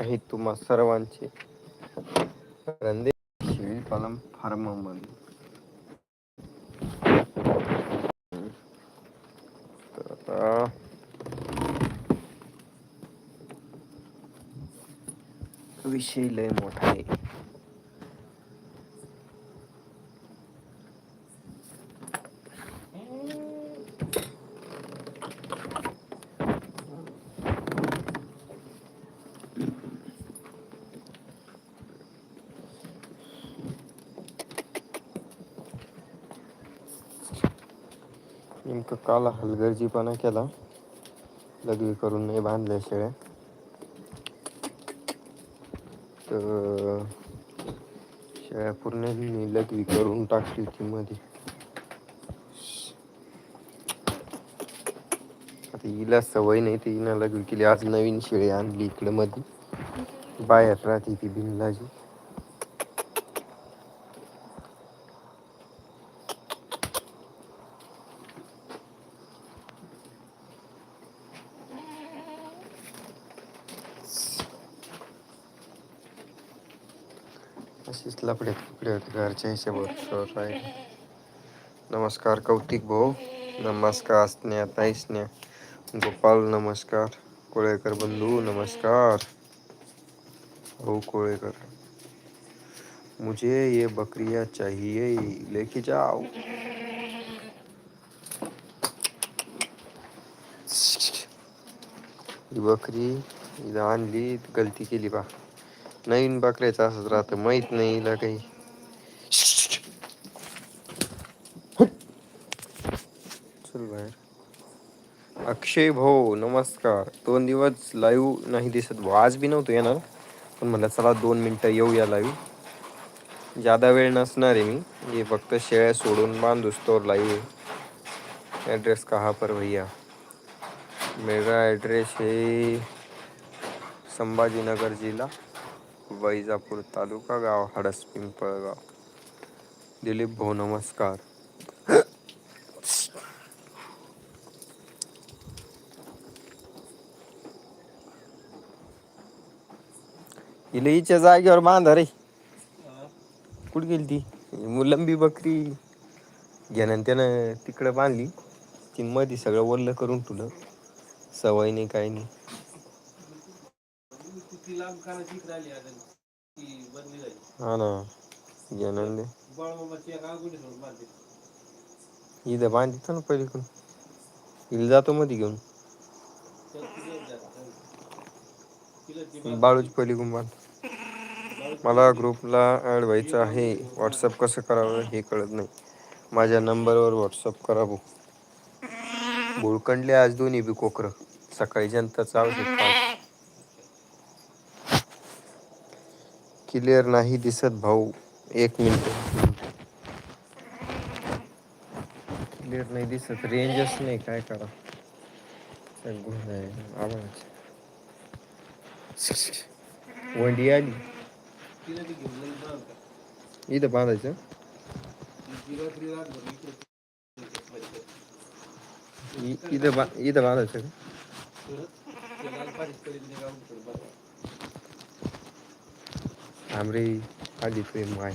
आहे तुम्हा सर्वांचे. रंदे शिवी कलम फार्ममध्ये तर आता विषय लय मोठा आहे. काल हलगर्जीपणा केला. लघवी करून नाही बांधल्या शेळ्या तर शेळ्या पूर्ण लघवी करून टाकली होती मध्ये आता हिला सवय नाही तर हिनं लघवी केली. आज नवीन शेळी आणली इकडे मध्ये बाहेर राहते ती बिनलाजी घरच्या हिशोबावर राहील नमस्कार कौतिक भाऊ. नमस्कार स्नेहा ताई स्नेहा. गोपाल नमस्कार. कोळेकर बंधू नमस्कार. भाऊ कोळेकर. मुझे ये बकरिया चाहिए लेके जाओ. ही बकरी इथं आणली गलती केली बा. नवीन बकऱ्याचं असंच राहतं माहीत नाही हिला काही. असेल बाहेर. अक्षय भाऊ नमस्कार. दोन दिवस लाईव्ह नाही दिसत. भाऊ आज बी नव्हतो येणार. पण म्हटलं चला दोन मिनटं येऊया लाईव्ह जादा वेळ नसणार आहे मी. हे फक्त शेळ्या सोडून बांधूस तो लाईव्ह ॲड्रेस कहा पर भैया? मेरा ॲड्रेस हे संभाजीनगर जिल्हा वैजापूर तालुका गाव हडस पिंपळगाव. दिलीप भाऊ नमस्कार. इलेच्या जागेवर बांधा रे कुठ गेली ती? मुलंबी बकरी. घेणं त्यानं तिकडं बांधली. ती मध्ये सगळं वल्ल करून तुला सवय नाही काही नाही. हा ना. घेणं इथं बांधित ना पहिले कोण हिला जातो मध्ये घेऊन. बाळूची पहिली गुंबान मला ग्रुपला ॲड व्हायचं आहे. व्हॉट्सअप कसं करावं हे कळत नाही. माझ्या नंबरवर व्हॉट्सअप करा भाऊ. भुळकंडले आज दोन्ही बी कोकर. सकाळी जनता औषध क्लिअर नाही दिसत भाऊ. एक मिनिट. क्लिअर नाही दिसत. रेंजच नाही. काय करा? आवाज. वंडी आली. इथं बांधायचं. इथं बा इथं बांधायचं. आमरे आली माय.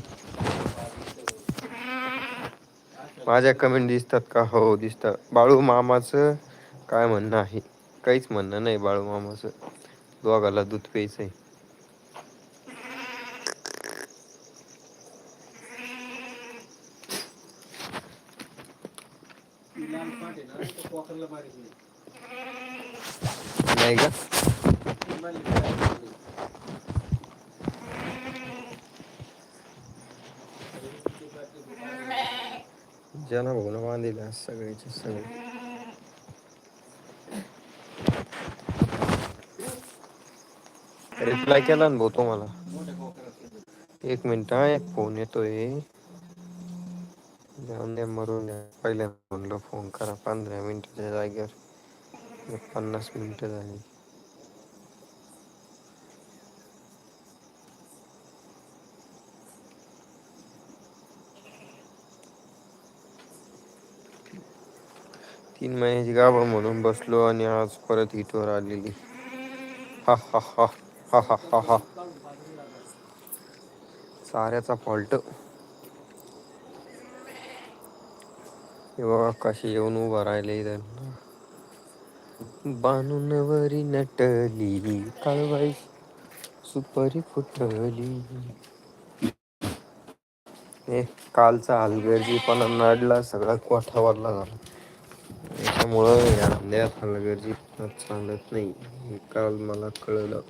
माझ्या कमेंट दिसतात का? हो दिसतात बाळू मामाचं काय म्हणणं आहे? काहीच म्हणणं नाही बाळू मामाचं. दोघाला दूध प्यायचं आहे नाही का जना भाऊन करायचे सगळे. रिप्लाय केला ना भाऊ तुम्हाला? एक मिनिट हा एक फोन येतोय. जाऊन द्या मरून द्या. पहिल्या म्हणलं फोन करा पंधरा मिनिटाच्या जागेवर. पन्नास मिनिटं झाली. तीन महिन्याची गाभा म्हणून बसलो आणि आज परत हिटवर आलेली. हा हा हा हा हा हा हा. साऱ्याचा फॉल्ट हे बघा कशी येऊन उभं राहिले त्यांना. बानून वरी नटली काळूबाई सुपारी फुटली. हे कालचा हलगर्जीपणा नडला सगळा कोठा झाला. त्यामुळं या हलगर्जी चालत नाही. हे काल मला कळलं.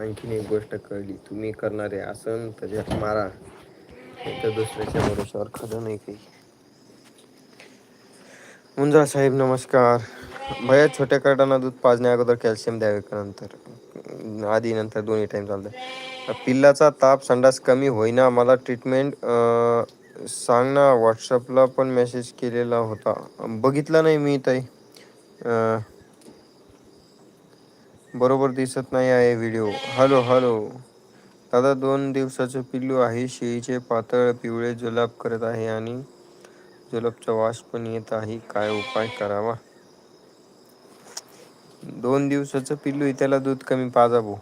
आणखीन एक गोष्ट कळली. तुम्ही करणारे आसन त्याच्यात मारा. तर दुसऱ्याच्या भरोश्यावर खरं नाही काही. मुंजा साहेब नमस्कार. भया छोट्या करडांना दूध पाजण्या अगोदर कॅल्शियम द्यावे का नंतर? आधी नंतर दोन्ही टाईम चालतं पिल्लाचा ताप संडास कमी होईना मला ट्रीटमेंट सांग ना व्हॉट्सअपला पण मेसेज केलेला होता. बघितला नाही मी ताई. बरोबर दिसत नाही आहे व्हिडिओ हॅलो हॅलो दादा दोन दिवसाचं पिल्लू आहे. शेळीचे पातळ पिवळे जुलाब करत आहे आणि जुलाबचा वास पण येत आहे. काय उपाय करावा? दोन दिवसाचं पिल्लू त्याला दूध कमी पाजा भो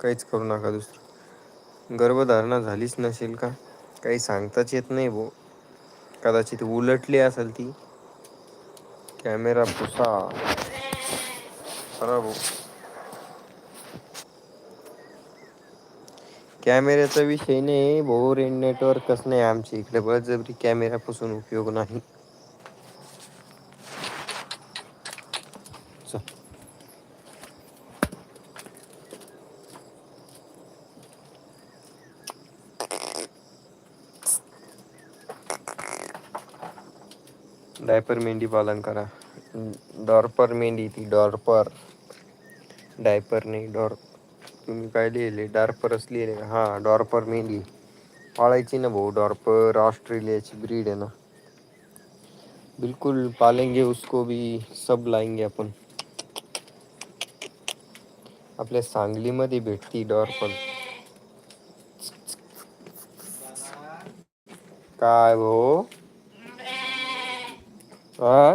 काहीच करू नका दुसरं. गर्भधारणा झालीच नसेल का? काही सांगताच येत नाही भो कदाचित उलटली असेल ती. कॅमेरा पुसा. खरा भाऊ. कॅमेऱ्याचा विषय नाही भो रेंज नेटवर्कच नाही आमच्या इकडे. बळजबरी कॅमेऱ्यापासून उपयोग नाही. डायपर मेंढी पालन करा. डॉरपर मेंढी ती डॉरपर. डायपर नाही डॉर तुम्ही काय लिहिले? डारपरच लिहिले का? हा डॉरपर मेंढी. पाळायची ना भाऊ डॉर्पर. ऑस्ट्रेलियाची ब्रीड आहे ना. बिलकुल पालेंगे उसको भी सब लाएंगे आपण. आपल्या सांगलीमध्ये भेटती डॉर्पर. काय भाऊ? हा?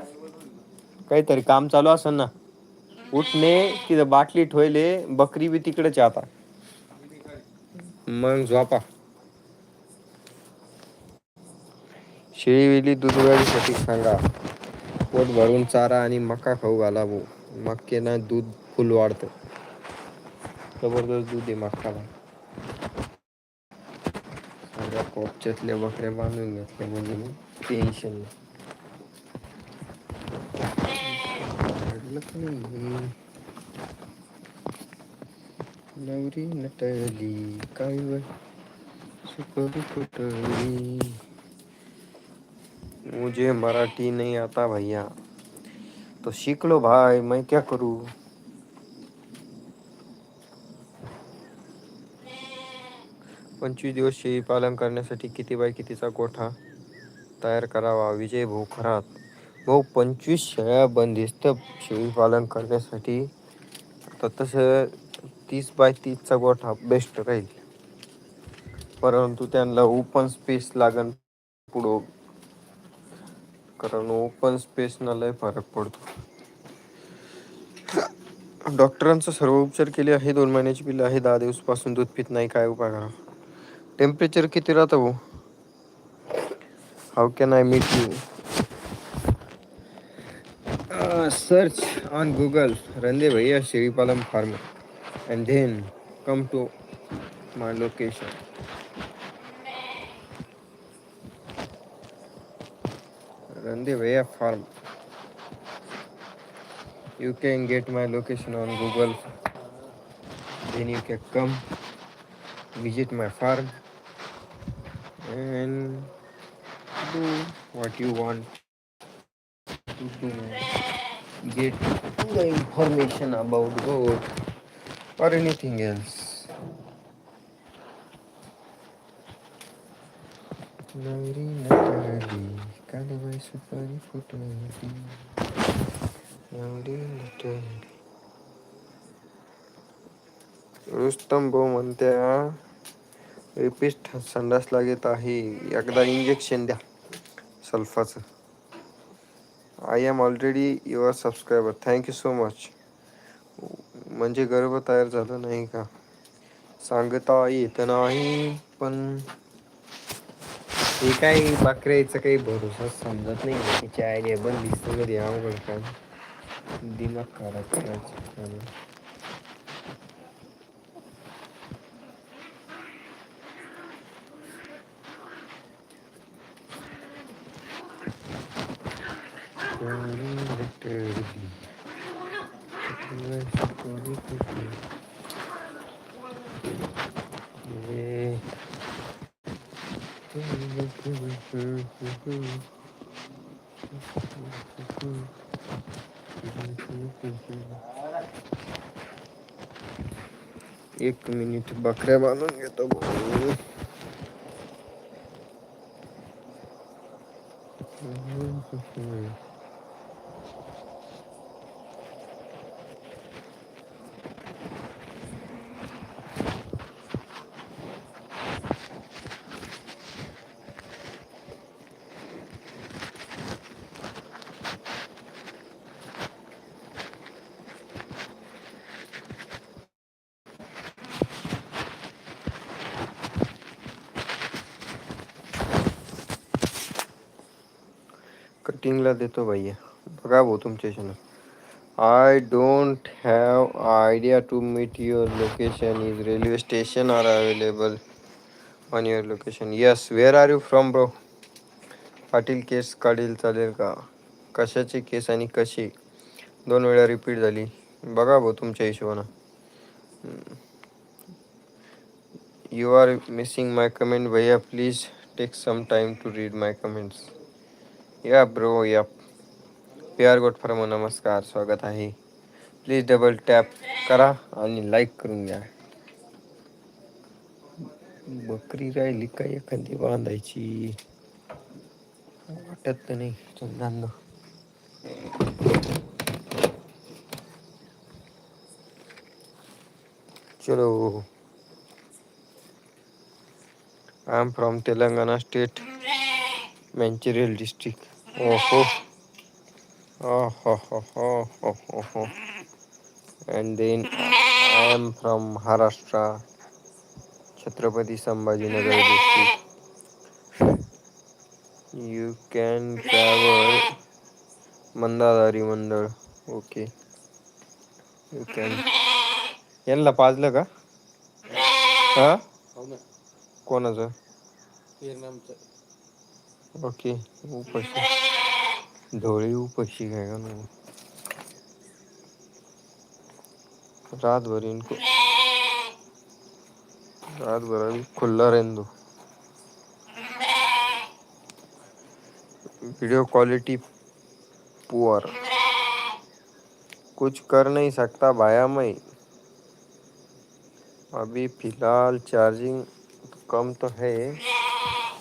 काहीतरी काम चालू असेल ना? उठणे तिथं बाटली ठेवले बकरी बी तिकडेच आता. मग झोपा. शेळी वेली दूध वाढीसाठी सांगा. पोट भरून चारा आणि मका खाऊ घाला भाऊ मक्याना दूध फुल वाढतं. जबरदस्त दूध आहे मक्काला सगळ्या कोपच्यातल्या बकऱ्या बांधून घेतल्या म्हणजे मग टेन्शन नाही. नटली सुपारी फुटली। मुझे मराठी नहीं आता भैया। तो सीख लो भाई, मैं क्या करूँ? पंचवीस दिवस शेळी पालन करण्यासाठी किती बाय कितीचा गोठा तयार करावा? विजय भाऊ व पंचवीस शेळ्या बंदिस्त शेळीपालन करण्यासाठी आता तसं तीस बाय तीसचा गोठा बेस्ट राहील. परंतु त्यांना ओपन स्पेस लागण पुढं. कारण ओपन स्पेस न लय फरक पडतो. डॉक्टरांचा सर्व उपचार केले आहे दोन महिन्याची पिल्ले आहे दहा दिवसपासून दूध पित नाही काय उपाय करा टेम्परेचर किती राहतं भाऊ? How can I meet you search on Google Randevariya Shiripalam Farm" and then come to my location. Randevariya Farm. You can get my location on Google. Then you can come visit my farm and do what you want to do. Get the information about God or anything else. नवरी नटली कालबाई सुपारी फुटली नवरी नटली रुस्तम भाऊ म्हणत्या रिपिस्ट संडास लागत आहे. एकदा इंजेक्शन द्या सल्फाचं. I am already your subscriber thank you so much म्हणजे गर्व तयार झालं नाही का? सांगता येत नाही पण हे काय बाकऱ्याचा काही भरोसा समजत नाही. तिची आयडिया बंद दिसतं कधी अवघड काय दिमाग खराब करायचं. एक मिनिट बकऱ्या बांधून घेतो भाऊ. कटिंगला देतो भैया. बघा भाऊ तुमच्या इच्छेनं I don't have idea to meet your location is railway station are available on your location yes where are you from bro Patil केस काढील चालेल का? कशाचे केस आणि कसे दोन वेळा रिपीट झाली. बघा भाऊ तुमच्या हिशोबानं. You are missing my comment भैया. Please take some time to read my comments या ब्रो या प्यार गोट गोटफर्म नमस्कार स्वागत आहे. प्लीज डबल टॅप करा आणि लाईक करून घ्या. बकरी राहिली का एखादी बांधायची? वाटत तर नाही चंदांना. चलो. I am from Telangana state Mancherial district ओहो Oh, ho, ho, ho, ho, ho, ho. And then I am from Maharashtra, Chhatrapati Sambhajinagar district. You can travel Mandamarri mandal okay you can यांना पाजलं का हा कोणाचं okay उपाशी धोळी उपाशी काय का नाही रातभर इनको रातभर अभी खुला रहने दो। Video quality poor. कुछ कर नहीं सकता भाया मैं। अभी फ़िलहाल चार्जिंग कम तो है,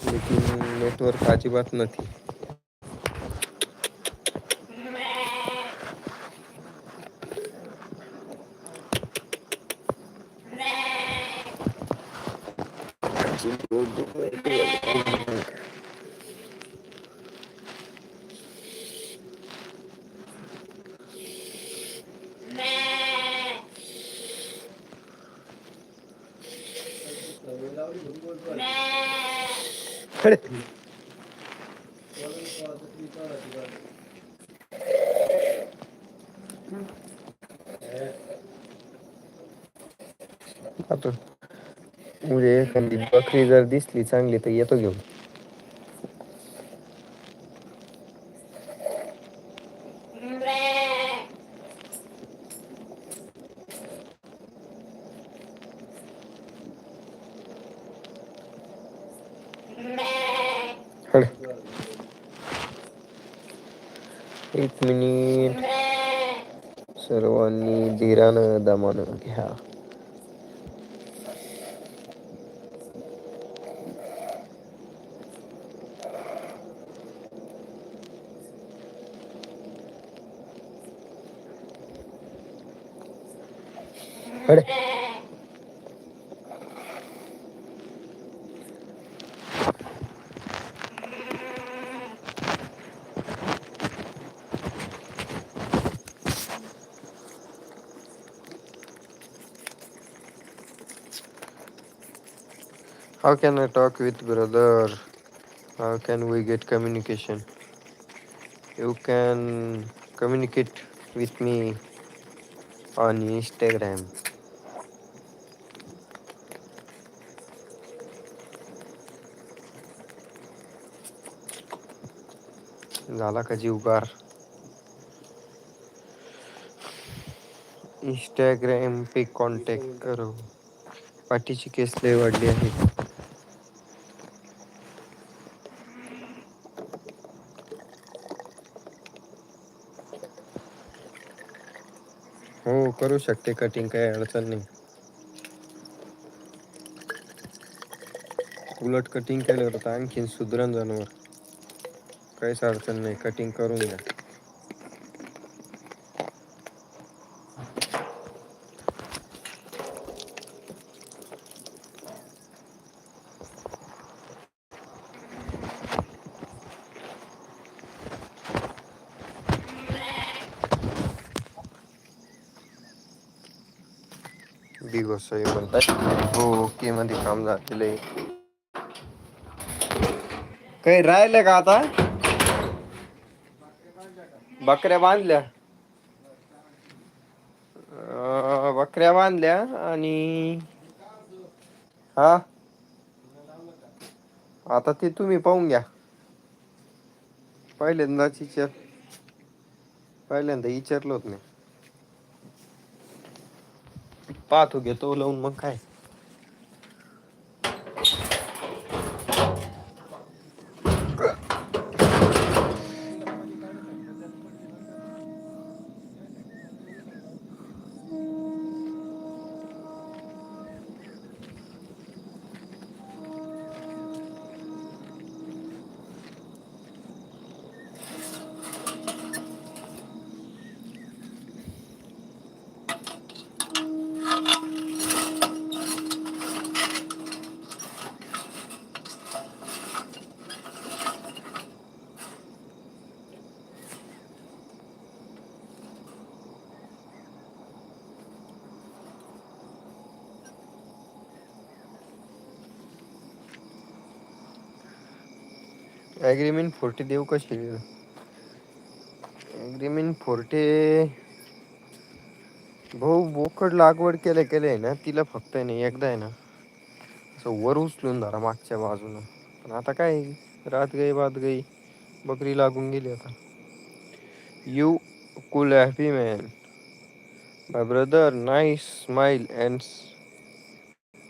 लेकिन नेटवर्क अजिबात નથી खडे आता म्हणजे एखादी बकरी जर दिसली चांगली तर येतो घेऊन खडे एक मिनिट सर्वांनी धीरानं दमानं घ्या खडे how can I talk with brother how can we get communication you can communicate with me on Instagram झाला का जीव गार इंस्टाग्राम पे कॉन्टॅक्ट करो पाठीची केस लय वाढली आहे हो करू शकते. कटिंग काही अडचण नाही. उलट कटिंग केल्यावर तर आणखीन सुधरण जाणवर काहीच अडचण नाही. कटिंग करून घ्या. बी गोसाई हो ओके मध्ये काम झालेलं आहे. काही राहिलं का आता? बकऱ्या बांधल्या. बकऱ्या बांधल्या आणि हा? आता ते तुम्ही पाहून घ्या. पहिल्यांदाच विचार पहिल्यांदा विचारलं होत मी. पाहतो घेतो लावून मग काय. ॲग्रीमेंट फोर्टी देऊ कशी ॲग्रीमेंट फोर्टे भाऊ बोकड लागवड केल्या केलं आहे ना तिला फक्त नाही एकदा आहे ना असं वर उचलून धरा मागच्या बाजूनं. पण आता काय रात गई बात गई. बकरी लागून गेली आता. You cool happy man my brother nice smile and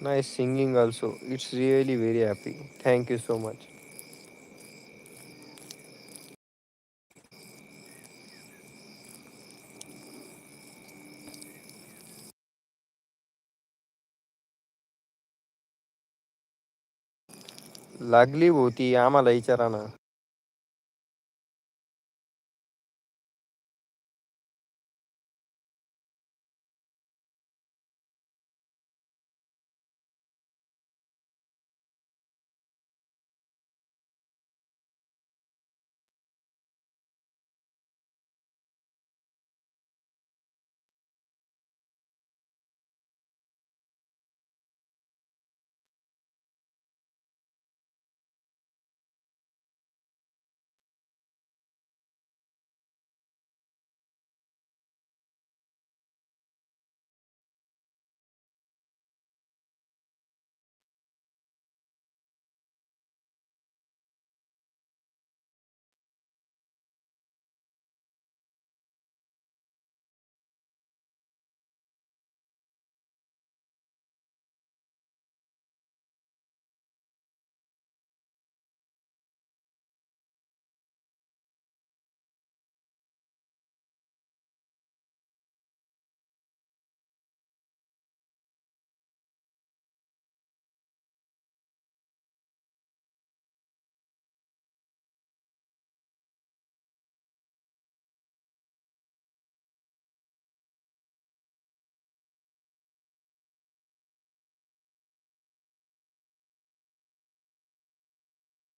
nice singing also it's really very happy thank you so much लागली होती. आम्हाला विचारा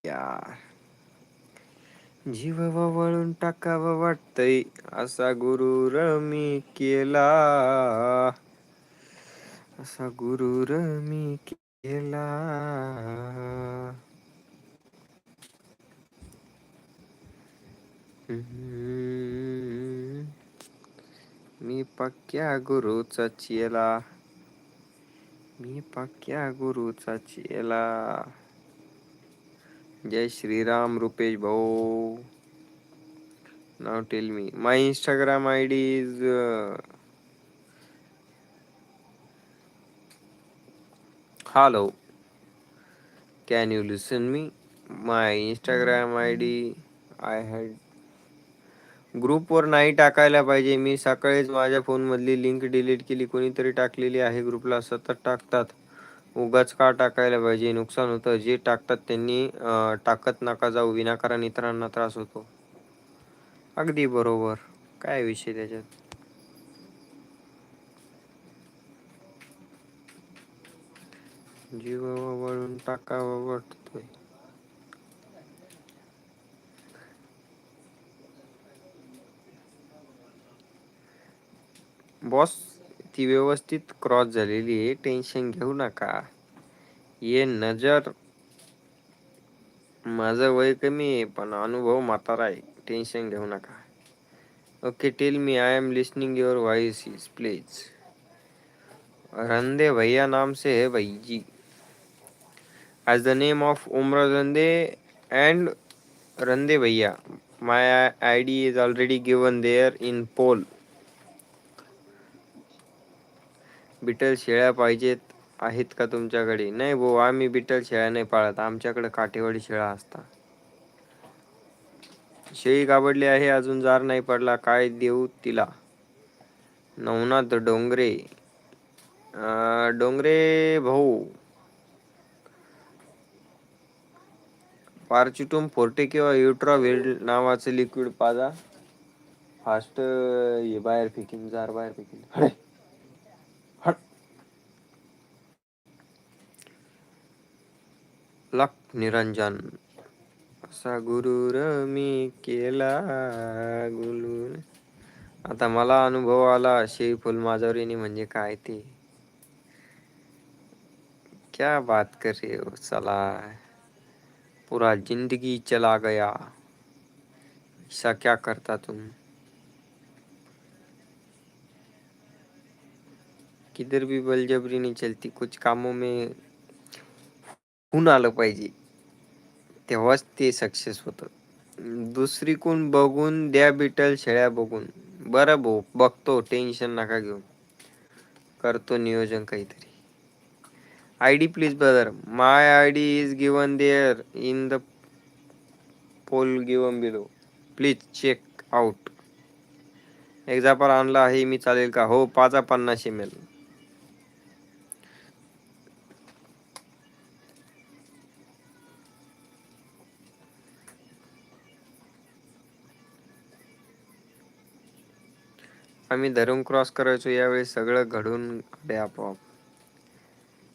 या जीव वळून टाकावं वाटतय असा गुरुर मी केला. असा गुरुर मी केला. मी पक्क्या गुरुचा चेला. मी पक्क्या गुरुचा चेला. जय श्रीराम रुपेश भाऊ. नाव tell me my Instagram I D is hello can you listen me my Instagram I D I had ग्रुपवर नाही टाकायला पाहिजे. मी सकाळीच माझ्या फोनमधली लिंक डिलीट केली. कोणीतरी टाकलेली आहे ग्रुपला सतत टाकतात. उगाच का टाकायला पाहिजे? नुकसान होतं. जे टाकतात त्यांनी टाकत नका जाऊ. विनाकारण इतरांना त्रास होतो. अगदी बरोबर. काय विषय त्याच्यात? जीव वळून टाकावा वाटतोय. बॉस ती व्यवस्थित क्रॉस झालेली आहे. टेन्शन घेऊ नका. ये नजर. माझं वय कमी आहे पण अनुभव म्हातारा आहे. टेन्शन घेऊ नका. Okay tell me I am listening your voice is please रंदे भैया नाम से है भाई जी एज द नेम ऑफ उम्र रंदे एंड रंदे भैया my I D is already given there in poll beetle शेळ्या पाहिजेत आहेत का तुमच्याकडे? नाही भाऊ आम्ही बिटल शेळ्या नाही पाळत. आमच्याकडे काठेवाडी शेळा असता शेळी काबडली आहे अजून जार नाही पडला. काय देऊ तिला? नवनाथ डोंगरे. डोंगरे भाऊ. पार्चिटूम फोर्टे किंवा युट्रा वेल नावाचं लिक्विड पाजा. फास्ट हे बाहेर फेकीन जार बाहेर फेकीन. लक निरंजन असा गुरुर मी केला गुरु आता मला अनुभव आला शेळी फुल माझ्यावर म्हणजे काय ते? क्या बात कर रहे हो चला पूरा जिंदगी चला गया. ऐसा क्या करता तुम? किधर भी बलजबरी नहीं चलती कुछ कामों में होऊन आलं पाहिजे? तेव्हाच ते सक्सेस होतं. दुसरीकून बघून द्या बिटल शेळ्या बघून. बरं भाऊ बघतो टेन्शन नका घेऊन करतो नियोजन काहीतरी. I D please brother my I D is given there in the poll given below please check out example आणला आहे मी चालेल का? हो पाचा पन्नास एम एल आम्ही धरून क्रॉस करायचो यावेळी सगळं घडून आले आपोआप.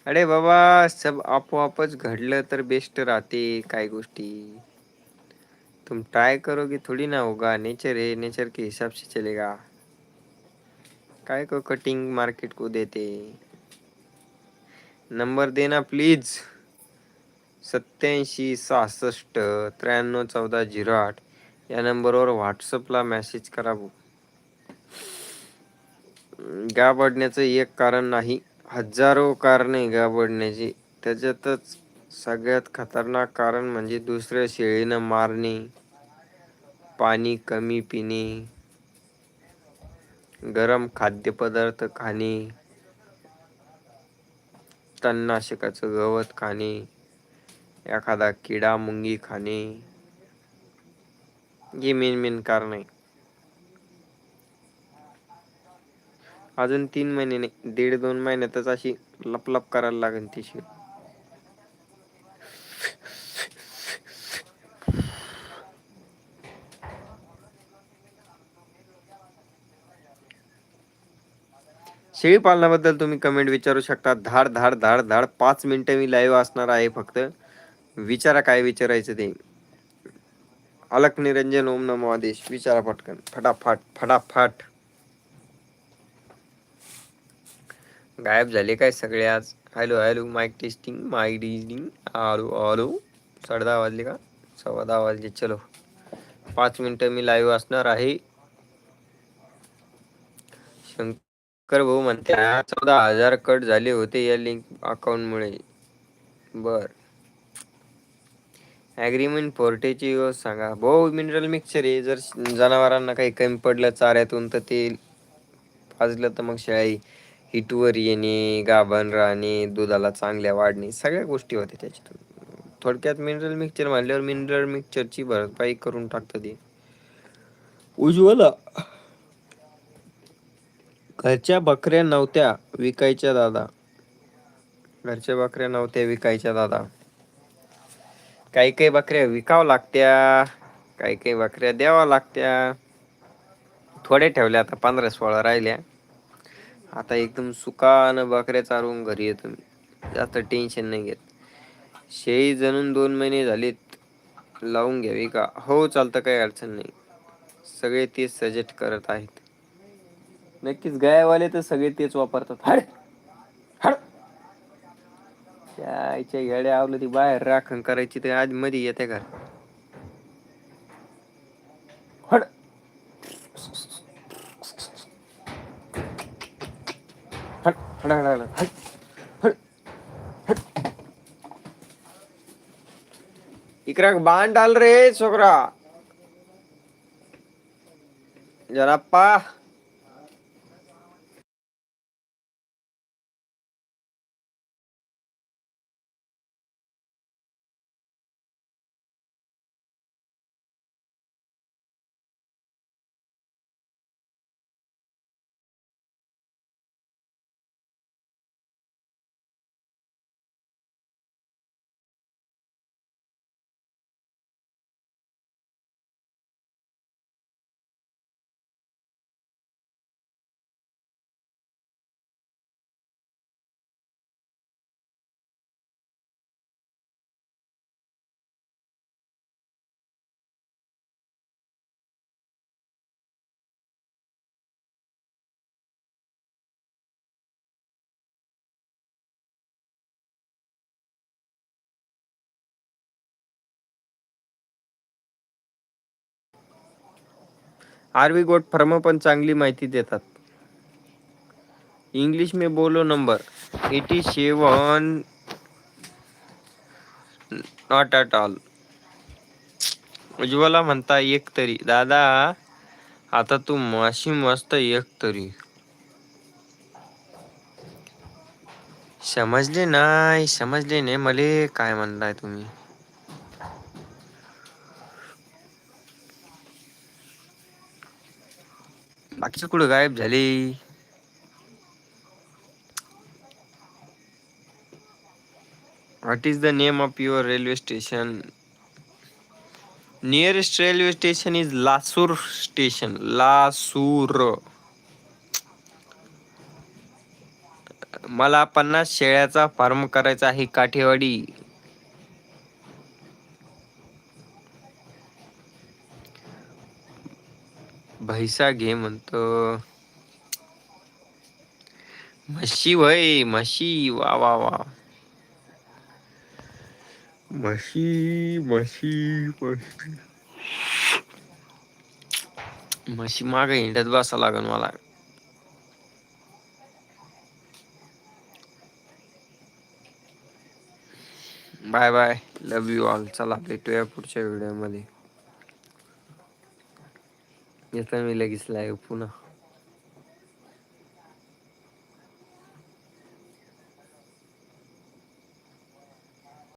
अरे बाबा सब आपोआपच घडलं तर बेस्ट राहते काय गोष्टी. तुम ट्राय करोगे थोड़ी ना होगा नेचर है नेचर के हिसाब से चलेगा. काय को कटिंग मार्केट को देते? नंबर देना प्लीज सत्याऐंशी सहासष्ट त्र्याण्णव चौदा झिरो आठ. या नंबरवर व्हॉट्सअपला मेसेज करा गाबडण्याचं एक कारण नाही. हजारो कारणे गाबडण्याची. त्याच्यातच सगळ्यात खतरनाक कारण म्हणजे दुसऱ्या शेळीनं मारणे पाणी कमी पिणे गरम खाद्यपदार्थ खाणे तणनाशकाचं गवत खाणे एखादा किडा मुंगी खाणे हे मेन मेन कारण आहे. अजून तीन महिने नाही दीड दोन महिन्यातच अशी लपलप करायला लागेल ती शेळी शेळी पालनाबद्दल तुम्ही कमेंट विचारू शकता. धाड धाड धाड धाड. पाच मिनिटं मी लाईव्ह असणार आहे फक्त. विचारा काय विचारायचं ते. अलक निरंजन ओम नमो आदेश. विचारा पटकन. फटाफट फटाफट. गायब झाले काय सगळे आज? Hello hello mike testing mike डिजिंग आलो आलो. साडे दहा वाजले का? सव्वा दहा वाजले चलो. पाच मिनटं मी लाईव्ह असणार आहे. शंकर भाऊ म्हणते चौदा हजार कट झाले होते या लिंक अकाउंटमुळे बर. ॲग्रीमेंट फोर्टेची सांगा. भाऊ मिनरल मिक्सर आहे. जर जनावरांना काही कमी पडलं चाऱ्यातून तर ते पाजलं तर मग शेळी हिटवर येणे गाभण राहणे दुधाला चांगल्या वाढणे सगळ्या गोष्टी होत्या त्याच्यातून थोडक्यात मिनरल मिक्सचर मांडल्यावर मिनरल मिक्सचरची भरपाई करून टाकतं ते. उज्ज्वला. घरच्या बकऱ्या नव्हत्या विकायच्या दादा. घरच्या बकऱ्या नव्हत्या विकायच्या दादा. काही काही बकऱ्या विकावं लागत्या काही काही बकऱ्या द्यावा लागत्या. थोड्या ठेवल्या आता पंधरा सोळा राहिल्या. आता एकदम सुकान बकऱ्या चारून घरी येतो मी. जास्त टेन्शन नाही घेत. शेळी जणून दोन महिने झालेत लावून घ्यावी का? हो चालतं काही अडचण नाही. सगळे तेच सजेस्ट करत आहेत. नक्कीच गायवाले तर सगळे तेच वापरतात. हड! हड! त्याच्या आवलं ती बाहेर राखण करायची ते आज मध्ये येते घर. हड! हट हड हड हड. हट हट हट. इकरा बाण डाल रे छोकरा. जरा पा. आरवी गोट फर्म पण चांगली माहिती देतात. इंग्लिश में बोलो number eighty seven not at all Ujjwala म्हणता एक तरी. दादा आता तू माशी मस्त एक तरी. समजले नाही समजले नाही मले काय म्हणताय तुम्ही? बाकीचे कुठं गायब झाले? What is the name of your railway station nearest railway station is Lasur station Lasur मला पन्नास शेळ्याचा फार्म करायचा आहे काठेवाडी. भैसा घे म्हणतो. म्हशी वय म्हशी वा वा वा. म्हशी म्हशी म्हशी. म्हशी मागे हिंडत बसा लागन मला. Bye bye. Love you all चला भेटूया पुढच्या व्हिडिओमध्ये येतो मी लगेच लाईव्ह पुन्हा